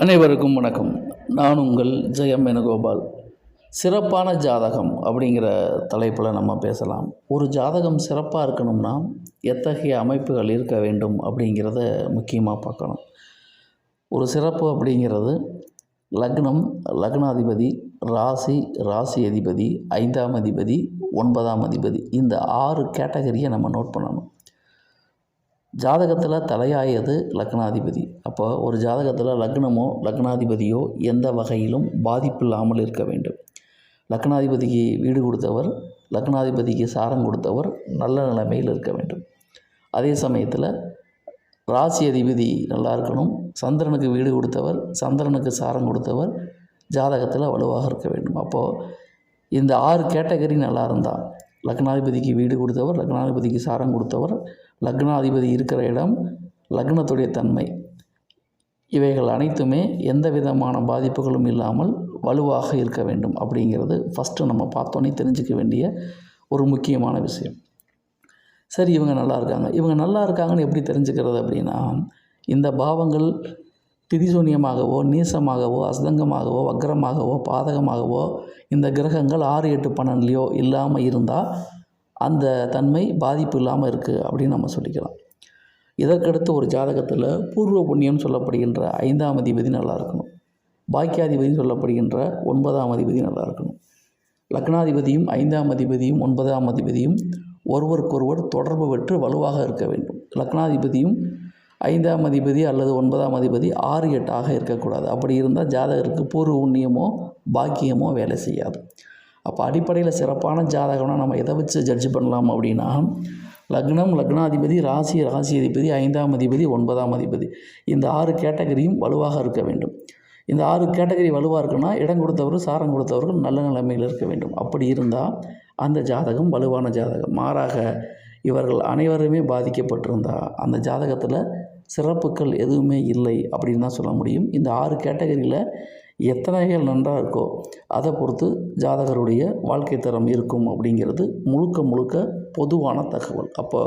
அனைவருக்கும் வணக்கம். நான் உங்கள் ஜெயம் வேணுகோபால். சிறப்பான ஜாதகம் அப்படிங்கிற தலைப்பில் நம்ம பேசலாம். ஒரு ஜாதகம் சிறப்பாக இருக்கணும்னா எத்தகைய அமைப்புகள் இருக்க வேண்டும் அப்படிங்கிறத முக்கியமாக பார்க்கணும். ஒரு சிறப்பு அப்படிங்கிறது லக்னம் லக்னாதிபதி ராசி ராசி அதிபதி ஐந்தாம் அதிபதி ஒன்பதாம் அதிபதி இந்த ஆறு கேட்டகரியை நம்ம நோட் பண்ணணும். ஜாதகத்தில் தலையாயது லக்னாதிபதி. அப்போ ஒரு ஜாதகத்தில் லக்னமோ லக்னாதிபதியோ எந்த வகையிலும் பாதிப்பு இல்லாமல் இருக்க வேண்டும். லக்னாதிபதிக்கு வீடு கொடுத்தவர் லக்னாதிபதிக்கு சாரம் கொடுத்தவர் நல்ல நிலைமையில் இருக்க வேண்டும். அதே சமயத்தில் ராசி அதிபதி நல்லா இருக்கணும். சந்திரனுக்கு வீடு கொடுத்தவர் சந்திரனுக்கு சாரம் கொடுத்தவர் ஜாதகத்தில் வலுவாக இருக்க வேண்டும். அப்போது இந்த ஆறு கேட்டகரி நல்லா இருந்தால் லக்னாதிபதிக்கு வீடு கொடுத்தவர் லக்னாதிபதிக்கு சாரம் கொடுத்தவர் லக்னாதிபதி இருக்கிற இடம் லக்னத்துடைய தன்மை. இவைகள் அனைத்துமே எந்த விதமான பாதிப்புகளும் இல்லாமல் வலுவாக இருக்க வேண்டும் அப்படிங்கிறது ஃபஸ்ட்டு நம்ம பார்த்தோன்னே தெரிஞ்சுக்க வேண்டிய ஒரு முக்கியமான விஷயம். சரி இவங்க நல்லா இருக்காங்க. இவங்க நல்லா இருக்காங்கன்னு எப்படி தெரிஞ்சுக்கிறது அப்படின்னா இந்த பாவங்கள் திரிசூன்யமாகவோ நீசமாகவோ அஸ்தங்கமாகவோ வக்ரமாகவோ பாதகமாகவோ இந்த கிரகங்கள் ஆறு எட்டு பன்னெண்டுலையோ இல்லாமல் இருந்தால் அந்த தன்மை பாதிப்பு இல்லாமல் இருக்குது அப்படின்னு நம்ம சொல்லிக்கலாம். இதற்கடுத்து ஒரு ஜாதகத்தில் பூர்வ புண்ணியம் சொல்லப்படுகின்ற ஐந்தாம் அதிபதி நல்லா இருக்கணும். பாக்கியாதிபதினு சொல்லப்படுகின்ற ஒன்பதாம் அதிபதி நல்லா இருக்கணும். லக்னாதிபதியும் ஐந்தாம் அதிபதியும் ஒன்பதாம் அதிபதியும் ஒருவருக்கொருவர் தொடர்பு பெற்று வலுவாக இருக்க வேண்டும். லக்னாதிபதியும் ஐந்தாம் அதிபதி அல்லது ஒன்பதாம் அதிபதி ஆறு எட்டாக இருக்கக்கூடாது. அப்படி இருந்தால் ஜாதகருக்கு பூர்வ உண்ணியமோ பாக்கியமோ வேலை செய்யாது. அப்போ அடிப்படையில் சிறப்பான ஜாதகம்னா நம்ம எதை வச்சு ஜட்ஜ் பண்ணலாம் அப்படின்னா லக்னம் லக்னாதிபதி ராசி ராசி அதிபதி ஐந்தாம் அதிபதி ஒன்பதாம் அதிபதி. இந்த ஆறு கேட்டகரியும் வலுவாக இருக்க வேண்டும். இந்த ஆறு கேட்டகரி வலுவாக இருக்குன்னா இடம் கொடுத்தவர் சாரம் கொடுத்தவர்கள் நல்ல நிலைமையில் இருக்க வேண்டும். அப்படி இருந்தால் அந்த ஜாதகம் வலுவான ஜாதகம். மாறாக இவர்கள் அனைவருமே பாதிக்கப்பட்டிருந்தால் அந்த ஜாதகத்தில் சிறப்புகள் எதுவுமே இல்லை அப்படின்னு தான் சொல்ல முடியும். இந்த ஆறு கேட்டகரியில் எத்தனைகள் நன்றாக இருக்கோ அதை பொறுத்து ஜாதகருடைய வாழ்க்கை தரம் இருக்கும் அப்படிங்கிறது முழுக்க முழுக்க பொதுவான தகவல். அப்போ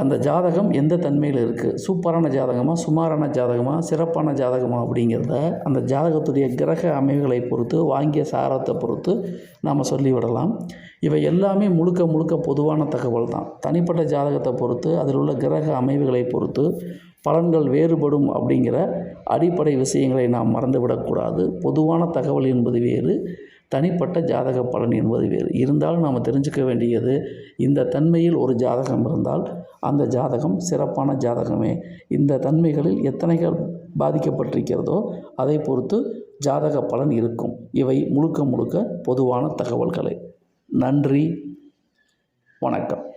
அந்த ஜாதகம் எந்த தன்மையில் இருக்குது சூப்பரான ஜாதகமாக சுமாரான ஜாதகமாக சிறப்பான ஜாதகமாக அப்படிங்கிறத அந்த ஜாதகத்துடைய கிரக அமைவுகளை பொறுத்து வாங்கிய சாரத்தை பொறுத்து நாம் சொல்லிவிடலாம். இவை எல்லாமே முழுக்க முழுக்க பொதுவான தகவல் தான். தனிப்பட்ட ஜாதகத்தை பொறுத்து அதில் உள்ள கிரக அமைவுகளை பொறுத்து பலன்கள் வேறுபடும் அப்படிங்கிற அடிப்படை விஷயங்களை நாம் மறந்துவிடக்கூடாது. பொதுவான தகவல் என்பது வேறு. தனிப்பட்ட ஜாதக பலன் என்பது வேறு. இருந்தாலும் நாம் தெரிஞ்சுக்க வேண்டியது இந்த தன்மையில் ஒரு ஜாதகம் இருந்தால் அந்த ஜாதகம் சிறப்பான ஜாதகமே. இந்த தன்மைகளில் எத்தனைகள் பாதிக்கப்பட்டிருக்கிறதோ அதை பொறுத்து ஜாதக பலன் இருக்கும். இவை முழுக்க முழுக்க பொதுவான தகவல்களை. நன்றி. வணக்கம்.